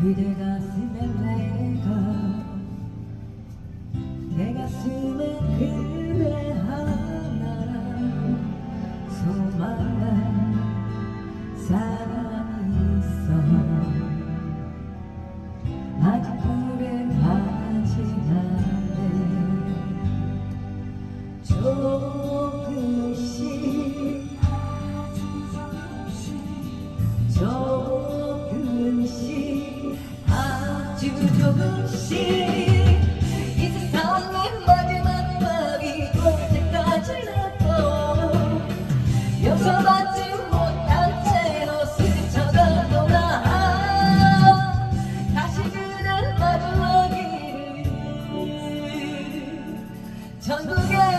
그대 가슴에 내가 내 가슴에 그대 하나라. 소망. 아주 조금씩 이 세상이 마지막 막이 언제까지 나도 용서받지 못한 채로 스쳐가 떠나 다시 그날 마주하기를 전국에